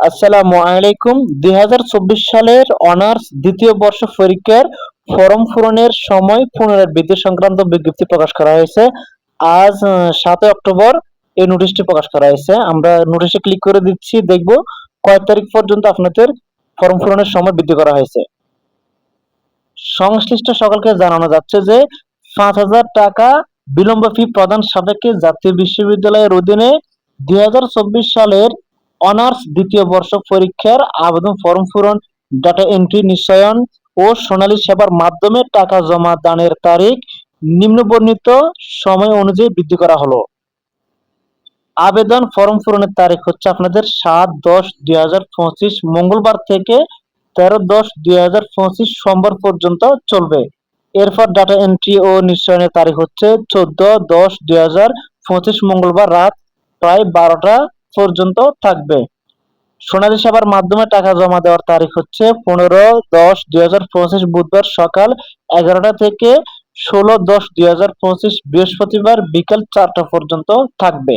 আসসালামু আলাইকুম। দুই হাজার চব্বিশ সালের অনার্স দ্বিতীয় বর্ষ পরীক্ষার ফর্ম পূরণের সময় পুনরাবৃত্তি সংক্রান্ত বিজ্ঞপ্তি প্রকাশ করা হয়েছে। আজ সাতই অক্টোবর এই নোটিশটি প্রকাশ করা হয়েছে। আমরা নোটিশে ক্লিক করে দিচ্ছি, দেখব কয় তারিখ পর্যন্ত আপনাদের ফর্ম পূরণের সময় বৃদ্ধি করা হয়েছে। সংশ্লিষ্ট সকলকে জানানো যাচ্ছে যে পাঁচ হাজার টাকা বিলম্ব ফি প্রদান সাপেক্ষে জাতীয় বিশ্ববিদ্যালয়ের অধীনে দুই হাজার চব্বিশ সালের অনার্স দ্বিতীয় বর্ষ পরীক্ষার আবেদন ফর্ম পূরণ, ডাটা এন্ট্রি নিশ্চয়ন ও সোনালী সেবার মাধ্যমে টাকা জমা দানের তারিখ নিম্নবর্ণিত সময় অনুযায়ী বৃদ্ধি করা হলো। আবেদন ফর্ম পূরণের তারিখ হচ্ছে আপনাদের সাত দশ দুই মঙ্গলবার থেকে তেরো দশ দুই সোমবার পর্যন্ত চলবে। এরপর ডাটা এন্ট্রি ও নিশ্চয়নের তারিখ হচ্ছে চোদ্দ দশ দুই মঙ্গলবার রাত প্রায় বারোটা পর্যন্ত থাকবে। সোনালী সেবার মাধ্যমে টাকা জমা দেওয়ার তারিখ হচ্ছে পনেরো দশ দুই হাজার পঁচিশ বুধবার সকাল এগারোটা থেকে ষোলো দশ দুই হাজার পঁচিশ বৃহস্পতিবার বিকাল চারটা পর্যন্ত থাকবে।